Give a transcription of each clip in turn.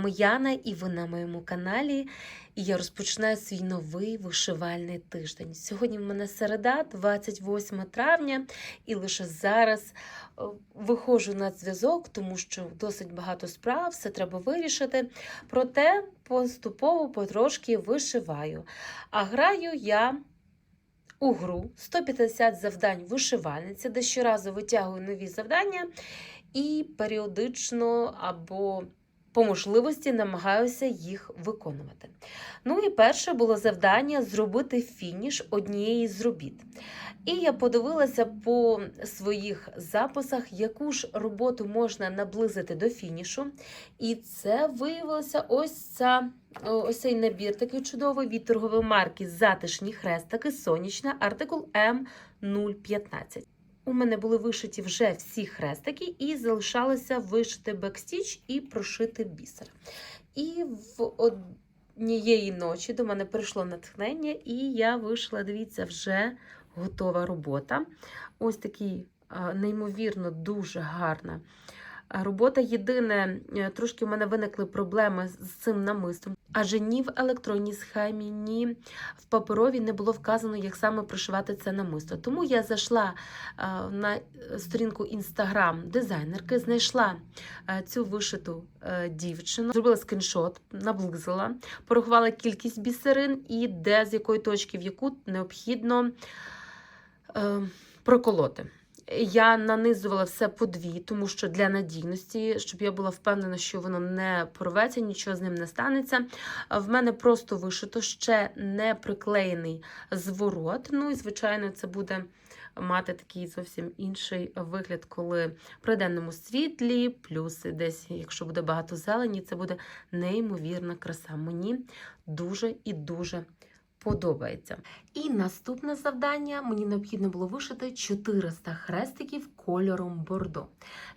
Вами Яна, і ви на моєму каналі. І я розпочинаю свій новий вишивальний тиждень. Сьогодні в мене середа, 28 травня, і лише зараз е, виходжу на зв'язок, тому що досить багато справ, все треба вирішити. Проте поступово потрошки вишиваю. А граю я. У гру 150 завдань вишивальниці, де щоразу витягую нові завдання і періодично або по можливості намагаюся їх виконувати. Ну і перше було завдання зробити фініш однієї з робіт. І я подивилася по своїх записах, яку ж роботу можна наблизити до фінішу. І це виявилося ось ця. Ось цей набір такий чудовий від торгової марки Затишні хрестики сонячна, артикул М015. У мене були вишиті вже всі хрестики, і залишалося вишити бекстіч і прошити бісер. І в однієї ночі до мене прийшло натхнення, і я вийшла, дивіться, вже готова робота. Ось такий неймовірно дуже гарна. Робота єдине, е, трошки в мене виникли проблеми з цим намистом, адже ні в електронній схемі, ні в паперовій не було вказано, як саме пришивати це намисто. Тому я зайшла на сторінку інстаграм дизайнерки, знайшла цю вишиту е, дівчину, зробила скріншот, наблизила, порахувала кількість бісерин і де з якої точки в яку необхідно е, проколоти. Я нанизувала все по дві, тому що для надійності, щоб я була впевнена, що воно не порветься, нічого з ним не станеться. В мене просто вишито ще не приклеєний зворот. Ну і, звичайно, це буде мати такий зовсім інший вигляд, коли при денному світлі, плюс десь, якщо буде багато зелені, це буде неймовірна краса. Мені дуже і дуже подобається. І наступне завдання мені необхідно було вишити 400 хрестиків кольором бордо.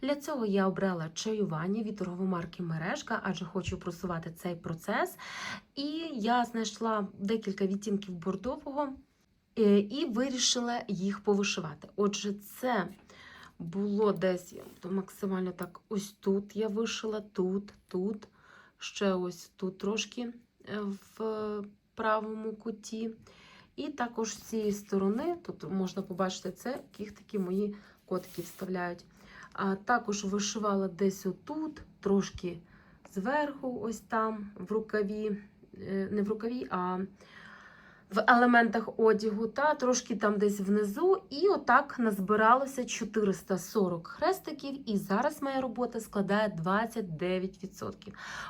Для цього я обрала чаювання від торгової марки мережка, адже хочу просувати цей процес. І я знайшла декілька відтінків бордового е, і вирішила їх повишивати. Отже, це. Було десь максимально так, ось тут я вишила, тут, тут, ще ось тут трошки е, в правому куті. І також з цієї сторони, тут можна побачити це, кіхтики мої котики вставляють. А також вишивала десь отут, трошки зверху, ось там, в рукаві, е, не в рукаві, а в елементах одягу, та трошки там десь внизу. І отак назбиралося 440 хрестиків, і зараз моя робота складає 29%.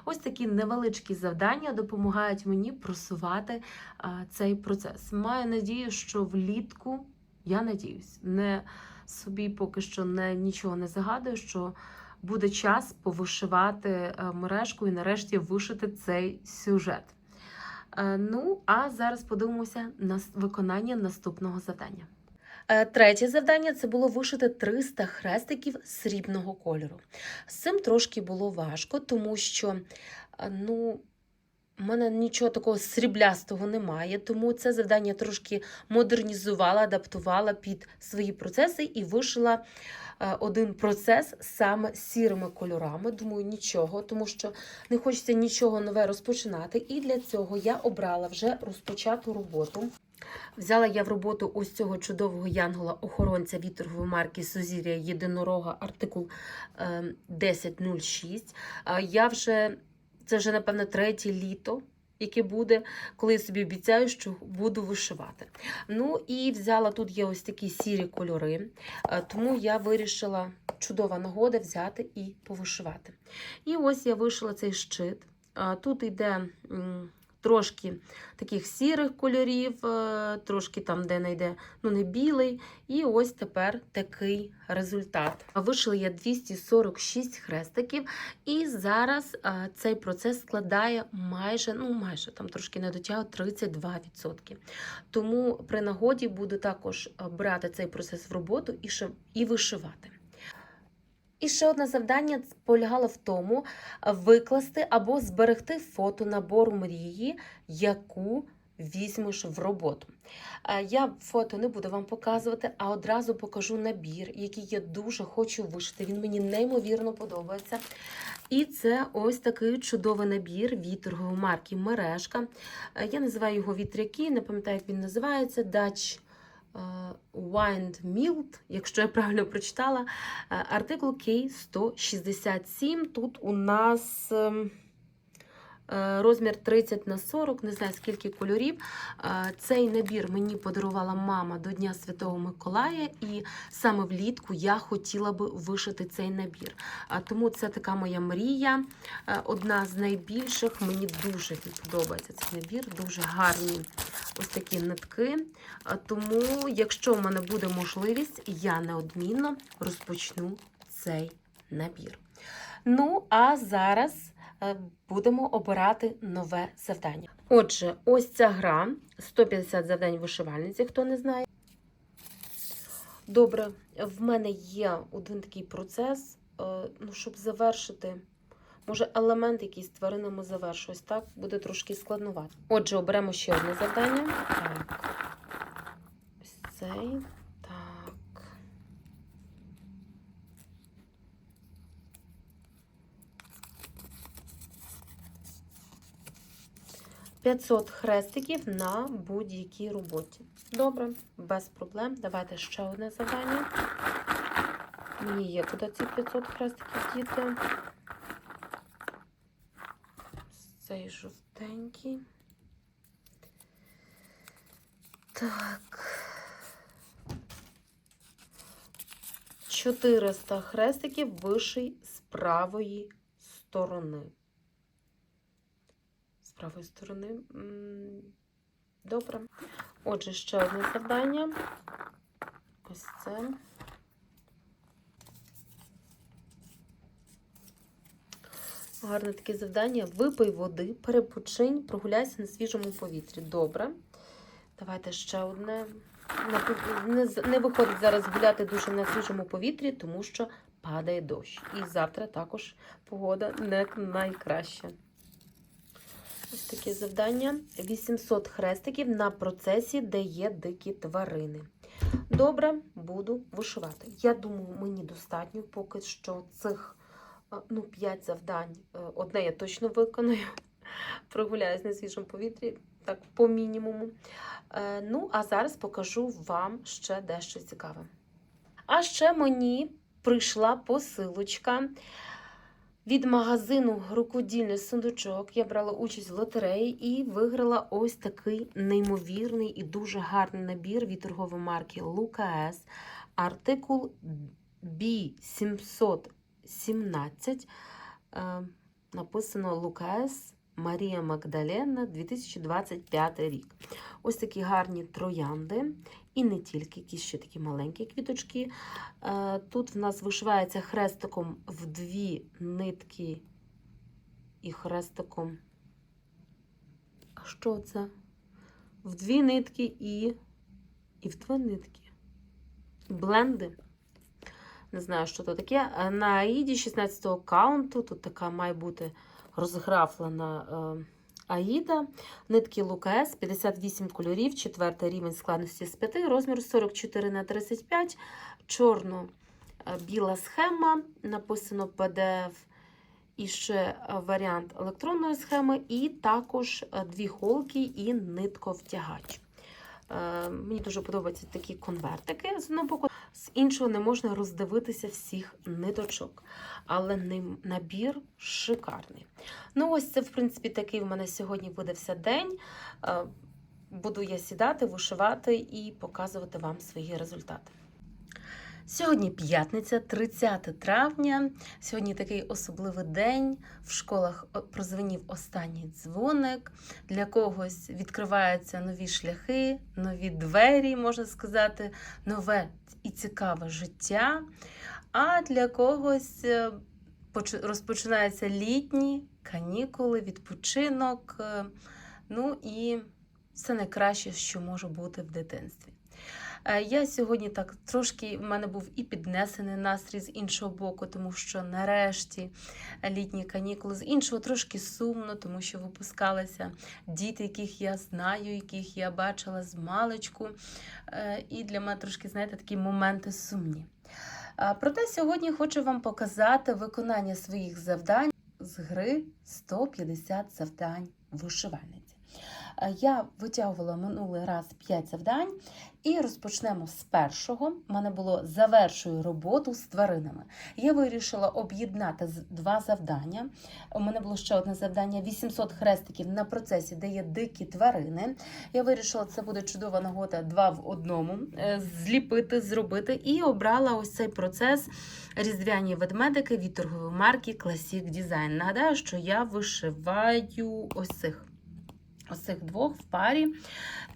Ось такі невеличкі завдання допомагають мені просувати а, цей процес. Маю надію, що влітку, я надіюсь, не собі поки що не, нічого не загадую, що буде час повишивати мережку і нарешті вишити цей сюжет. Е, ну, а зараз подивимося на виконання наступного завдання. Е, третє завдання це було вишити 300 хрестиків срібного кольору. З цим трошки було важко, тому що, е, ну, у мене нічого такого сріблястого немає, тому це завдання трошки модернізувала, адаптувала під свої процеси і вишила Е, один процес саме сірими кольорами. Думаю, нічого, тому що не хочеться нічого нове розпочинати. І для цього я обрала вже розпочату роботу. Взяла я в роботу ось цього чудового янгола-охоронця від марки Сузір'я Єдинорога, артикул 1006. Ем, я вже, це вже, напевно, третє літо яке буде, коли я собі обіцяю, що буду вишивати. Ну і взяла тут є ось такі сірі кольори, е, тому я вирішила чудова нагода взяти і повишивати. І ось я вишила цей щит. Тут йде трошки таких сірих кольорів, е, трошки там, де не йде, ну не білий. І ось тепер такий результат. Вишила я 246 хрестиків, і зараз е, цей процес складає майже, ну майже там трошки не дотягу 32%. Тому при нагоді буду також е, брати цей процес в роботу і, і вишивати. І ще одне завдання полягало в тому викласти або зберегти фото набору мрії, яку візьмеш в роботу. Е, Я фото не буду вам показувати, а одразу покажу набір, який я дуже хочу вишити. Він мені неймовірно подобається. І це ось такий чудовий набір від марки Мережка. Е, Я називаю його вітряки, не пам'ятаю, як він називається. Dutch е, Wind Mild, якщо я правильно прочитала. Е, Артикул K167. Тут у нас. Е, Розмір 30 на 40, не знаю скільки кольорів. Е, Цей набір мені подарувала мама до Дня Святого Миколая, і саме влітку я хотіла би вишити цей набір. Тому це така моя мрія, е, одна з найбільших. Мені дуже подобається цей набір, дуже гарні ось такі нитки. Тому, якщо в мене буде можливість, я неодмінно розпочну цей набір. Ну, а зараз будемо обирати нове завдання. Отже, ось ця гра 150 завдань вишивальниці, хто не знає. Добре, в мене є один такий процес, е, ну, щоб завершити. Може, елемент якийсь з тваринами завершу. Ось так буде трошки складнувати. Отже, оберемо ще одне завдання. Так. Ось цей. 500 хрестиків на будь-якій роботі. Добре, без проблем. Давайте ще одне завдання. Мені є куди ці 500 хрестиків діти. Цей жовтенький. Так. 400 хрестиків виший з правої сторони. Правої сторони. Добре. Отже, ще одне завдання. Ось це. Гарне таке завдання. Випий води, перепочинь, прогуляйся на свіжому повітрі. Добре. Давайте ще одне. Не виходить зараз гуляти дуже на свіжому повітрі, тому що падає дощ. І завтра також погода не найкраща. Ось таке завдання. 800 хрестиків на процесі, де є дикі тварини. Добре, буду вишивати. Я думаю, мені достатньо поки що цих ну, 5 завдань. Е, Одне я точно виконую. Прогуляюсь на свіжому повітрі, так, по мінімуму. Е, Ну, а зараз покажу вам ще дещо цікаве. А ще мені прийшла посилочка від магазину Рукодільний сундучок. Я брала участь в лотереї і виграла ось такий неймовірний і дуже гарний набір від торгової марки Лукас. Артикул B717. Е, Написано Лукас Марія Магдалена 2025 рік. Ось такі гарні троянди. І не тільки, якісь ще такі маленькі квіточки. Е, Тут в нас вишивається хрестиком в дві нитки і хрестиком. А що це? В дві нитки і, і в дві нитки. Бленди. Не знаю, що це таке. Е, На Аїді 16-го каунту. Тут така має бути розграфлена е, Аїда. Нитки Лукас, 58 кольорів, 4 рівень складності з 5, розмір 44 на 35, чорно-біла схема, написано PDF і ще е, варіант електронної схеми, і також е, дві голки і нитковтягач. Е, Мені дуже подобаються такі конвертики з одного боку, з іншого не можна роздивитися всіх ниточок, але ним- набір шикарний. Ну, ось це, в принципі, такий в мене сьогодні видався день. Е, Буду я сідати, вишивати і показувати вам свої результати. Сьогодні п'ятниця, 30 травня. Сьогодні такий особливий день. В школах прозвенів останній дзвоник. Для когось відкриваються нові шляхи, нові двері, можна сказати, нове і цікаве життя. А для когось е, розпочинаються літні канікули, відпочинок. е, Ну і все найкраще, що може бути в дитинстві. Е, Я сьогодні так трошки в мене був і піднесений настрій з іншого боку, тому що нарешті літні канікули, з іншого трошки сумно, тому що випускалися діти, яких я знаю, яких я бачила з маличку. Е, І для мене трошки, знаєте, такі моменти сумні. Проте сьогодні хочу вам показати виконання своїх завдань з гри 150 завдань вишивальниці. Е, Я витягувала минулий раз 5 завдань і розпочнемо з першого. У мене було завершую роботу з тваринами. Я вирішила об'єднати два завдання. У мене було ще одне завдання: 800 хрестиків на процесі, де є дикі тварини. Я вирішила, це буде чудова нагода два в одному е, зліпити, зробити. І обрала ось цей процес різдвяні ведмедики від торгової марки Classic Design. Нагадаю, що я вишиваю ось цих. Ось цих двох в парі.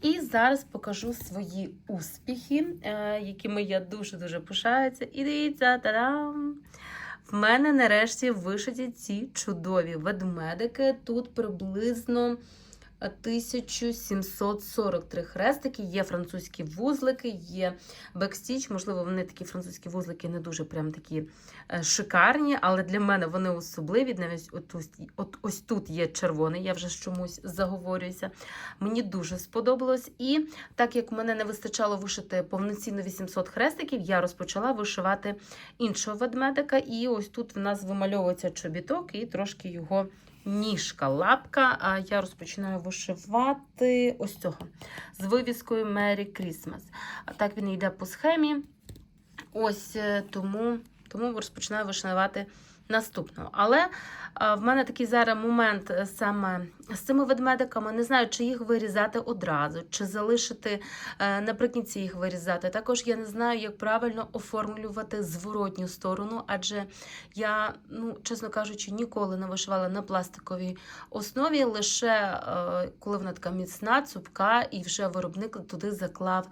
І зараз покажу свої успіхи, е, якими я дуже-дуже пишаюся. І дивіться, та-дам! В мене нарешті вишиті ці чудові ведмедики. Тут приблизно 1743 хрестики, є французькі вузлики, є бекстіч. Можливо, вони такі французькі вузлики не дуже прям такі е, шикарні, але для мене вони особливі. Навіть от, ось- от ось тут є червоний, я вже чомусь заговорююся. Мені дуже сподобалось. І так як мене не вистачало вишити повноцінно 800 хрестиків, я розпочала вишивати іншого ведмедика. І ось тут в нас вимальовується чобіток і трошки його ніжка, лапка. А я розпочинаю вишивати ось цього з вивіскою Merry Christmas. А так він йде по схемі. Ось е, тому, тому розпочинаю вишивати наступного. Але а, в мене такий зараз момент е, саме з цими ведмедиками. Не знаю, чи їх вирізати одразу, чи залишити е, наприкінці їх вирізати. Також я не знаю, як правильно оформлювати зворотню сторону, адже я, ну, чесно кажучи, ніколи не вишивала на пластиковій основі, лише е, коли вона така міцна, цупка, і вже виробник туди заклав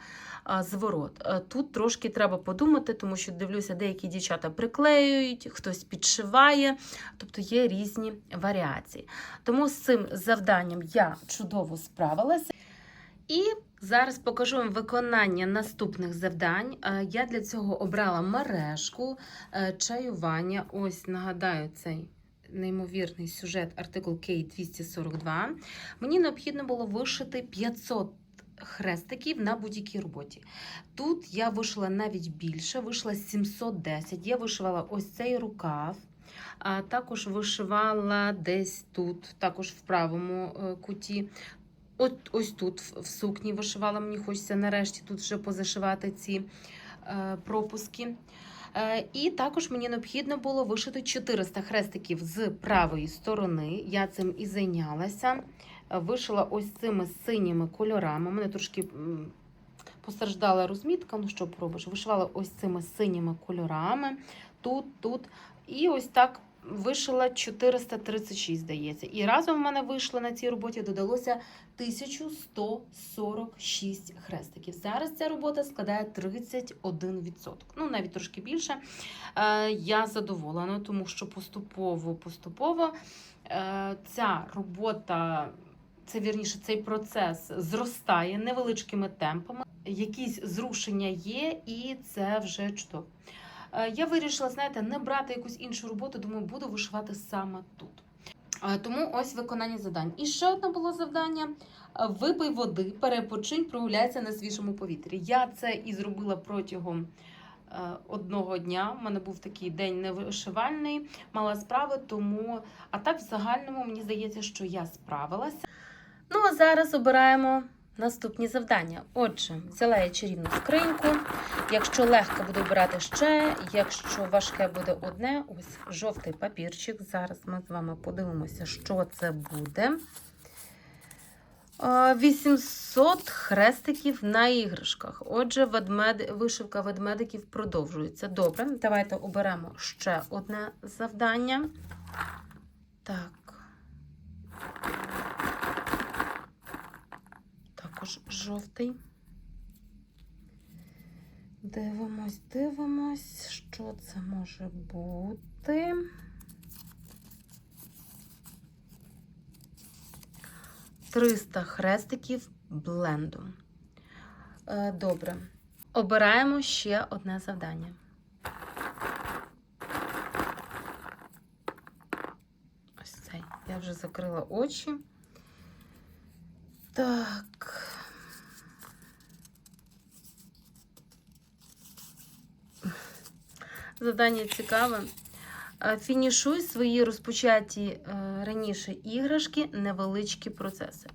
зворот. Е, Тут трошки треба подумати, тому що дивлюся, деякі дівчата приклеюють, хтось підшиває, тобто є різні варіації. Тому з цим завданням я чудово справилася. І зараз покажу вам виконання наступних завдань. Е, Я для цього обрала мережку е, чаювання. Ось нагадаю цей. Неймовірний сюжет артикул K242. Мені необхідно було вишити 500 хрестиків на будь-якій роботі. Тут я вишила навіть більше, вишила 710. Я вишивала ось цей рукав, а також вишивала десь тут, також в правому е, куті. От ось тут в сукні вишивала. Мені хочеться нарешті тут вже позашивати ці е, пропуски. Е, І також мені необхідно було вишити 400 хрестиків з правої сторони. Я цим і зайнялася. Вишила ось цими синіми кольорами. У мене трошки постраждала розмітка. Ну що пробиш? Вишивала ось цими синіми кольорами. Тут, тут. І ось так вишила 436, здається. І разом в мене вийшло на цій роботі додалося 1146 хрестиків. Зараз ця робота складає 31%. Ну, навіть трошки більше. Е, Я задоволена, тому що поступово, поступово е, ця робота, це вірніше, цей процес зростає невеличкими темпами. Якісь зрушення є, і це вже чудово. Е, Я вирішила, знаєте, не брати якусь іншу роботу, думаю, буду вишивати саме тут. Е, Тому ось виконання завдань. І ще одне було завдання: випий води, перепочинь, прогуляйся на свіжому повітрі. Я це і зробила протягом е, одного дня. У мене був такий день невишивальний, мала справи, тому а так в загальному мені здається, що я справилася. Ну а зараз обираємо наступні завдання. Отже, взяла я чарівну скриньку. Якщо легко буду обирати ще, якщо важке буде одне, ось жовтий папірчик. Зараз ми з вами подивимося, що це буде. 800 хрестиків на іграшках. Отже, ведмед... вишивка ведмедиків продовжується. Добре, давайте оберемо ще одне завдання. Так. Також жовтий. Дивимось, дивимось, що це може бути. Триста хрестиків блендом. Е, Добре. Обираємо ще одне завдання. Ось цей. Я вже закрила очі. Так. Завдання цікаве. Е, Фінішуй свої розпочаті е, раніше іграшки, невеличкі процеси.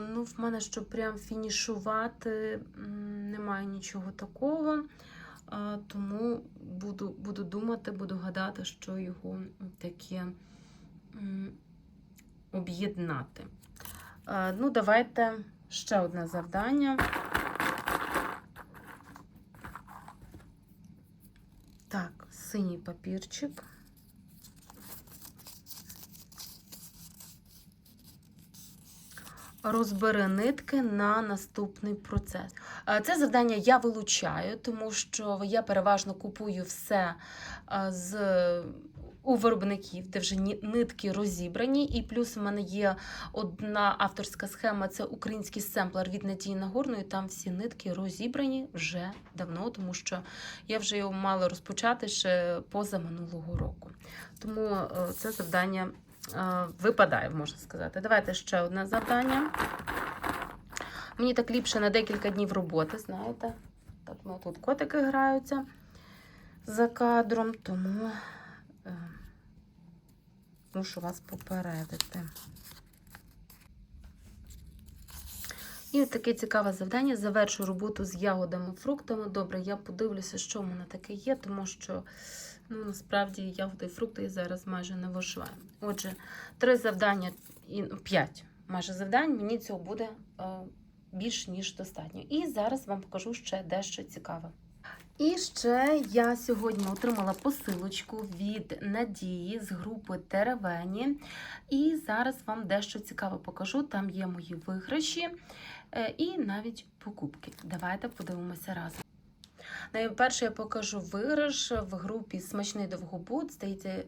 Ну, в мене, щоб прям фінішувати, немає нічого такого. Тому буду, буду думати, буду гадати, що його таке об'єднати. Ну, давайте ще одне завдання. Так, синій папірчик. Розбери нитки на наступний процес. Е, Це завдання я вилучаю, тому що я переважно купую все е, з у виробників, де вже нитки розібрані. І плюс у мене є одна авторська схема це український семплер від Надії Нагорної. Там всі нитки розібрані вже давно, тому що я вже його мала розпочати ще поза минулого року. Тому е, це завдання е, випадає, можна сказати. Давайте ще одне завдання. Мені так ліпше на декілька днів роботи, знаєте. Так, ну тут котики граються за кадром, тому мушу вас попередити. І от таке цікаве завдання. Завершу роботу з ягодами, фруктами. Добре, я подивлюся, що в мене таке є, тому що ну, насправді ягоди і фрукти я зараз майже не виживаю. Отже, три завдання і ну, п'ять майже завдань. Мені цього буде е, більш ніж достатньо. І зараз вам покажу ще дещо цікаве. І ще я сьогодні отримала посилочку від Надії з групи Теревені. І зараз вам дещо цікаве покажу. Там є мої виграші е, і навіть покупки. Давайте подивимося разом. Найперше я покажу виграш в групі Смачний довгобуд. Здається,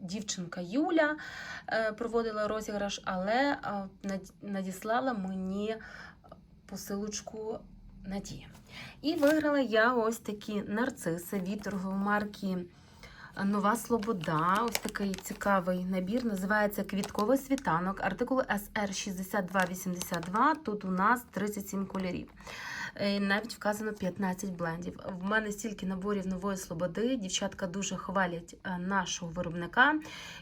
дівчинка Юля е, проводила розіграш, але е, надіслала мені посилочку Надія. І виграла я ось такі нарциси від торгової марки Нова Слобода. Ось такий цікавий набір. Називається Квітковий світанок, артикул SR 6282. Тут у нас 37 кольорів. Е, Навіть вказано 15 блендів. В мене стільки наборів нової слободи. Дівчатка дуже хвалять е, нашого виробника.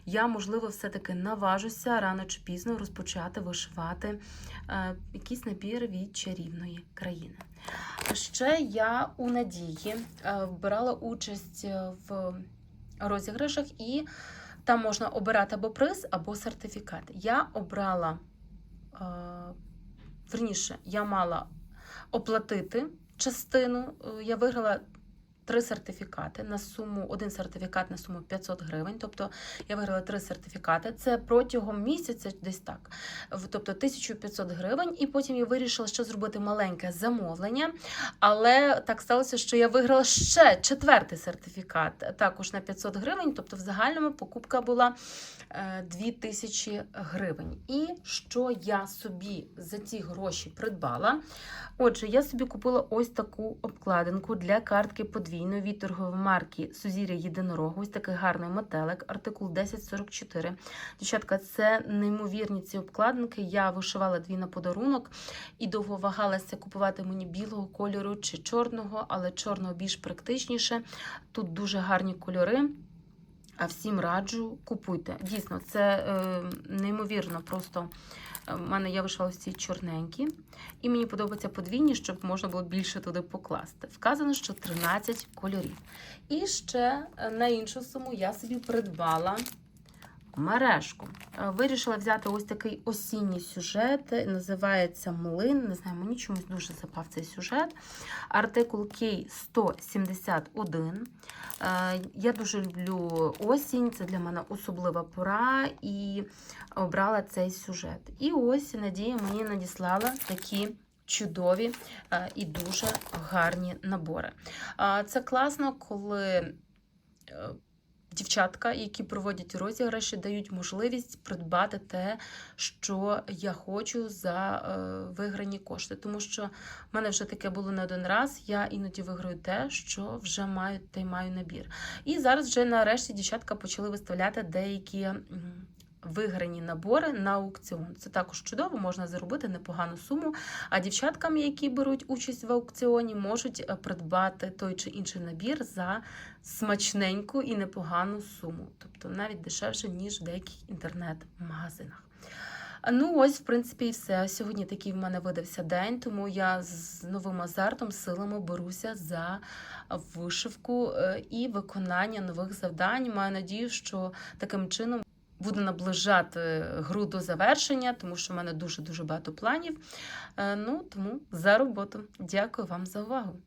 Я, можливо, все-таки наважуся рано чи пізно розпочати вишивати е, якийсь набір від чарівної країни. Ще я у надії е, брала участь е, в розіграшах, і там можна обирати або приз, або сертифікат. Я обрала, е, верніше, я мала оплатити частину. Я виграла три сертифікати на суму, один сертифікат на суму 500 гривень. Тобто я виграла три сертифікати. Це протягом місяця, десь так. Тобто 1500 гривень. І потім я вирішила ще зробити маленьке замовлення. Але так сталося, що я виграла ще четвертий сертифікат, також на 500 гривень. Тобто, в загальному покупка була е, 2000 гривень. І що я собі за ці гроші придбала? Отже, я собі купила ось таку обкладинку для картки подвійної від торгової марки Сузір'я Єдинорога. Ось такий гарний метелик, артикул 1044. Дівчатка, це неймовірні ці обкладинки. Я вишивала дві на подарунок і довго вагалася купувати мені білого кольору чи чорного, але чорного більш практичніше. Тут дуже гарні кольори. А всім раджу, купуйте. Дійсно, це е, неймовірно. Просто в мене я вишивала ці чорненькі, і мені подобаються подвійні, щоб можна було більше туди покласти. Вказано, що 13 кольорів. І ще е, на іншу суму я собі придбала мережку. Е, Вирішила взяти ось такий осінній сюжет, називається Млин. Не знаю, мені чомусь дуже запав цей сюжет. Артикул К171. Е, Я дуже люблю осінь, це для мене особлива пора, і обрала цей сюжет. І ось Надія мені надіслала такі. Чудові е, і дуже гарні набори. Це класно, коли дівчатка, які проводять розіграші, дають можливість придбати те, що я хочу за е, виграні кошти. Тому що в мене вже таке було не один раз. Я іноді виграю те, що вже маю, та й маю набір. І зараз вже нарешті дівчатка почали виставляти деякі. Виграні набори на аукціон. Це також чудово, можна заробити непогану суму. А дівчаткам, які беруть участь в аукціоні, можуть е, придбати той чи інший набір за смачненьку і непогану суму, тобто навіть дешевше, ніж в деяких інтернет-магазинах. Ну, ось, в принципі, і все. Сьогодні такий в мене видався день, тому я з новим азартом, силами беруся за вишивку е, і виконання нових завдань. Маю надію, що таким чином буду наближати гру до завершення, тому що в мене дуже дуже багато планів. Е, Ну, тому за роботу. Дякую вам за увагу.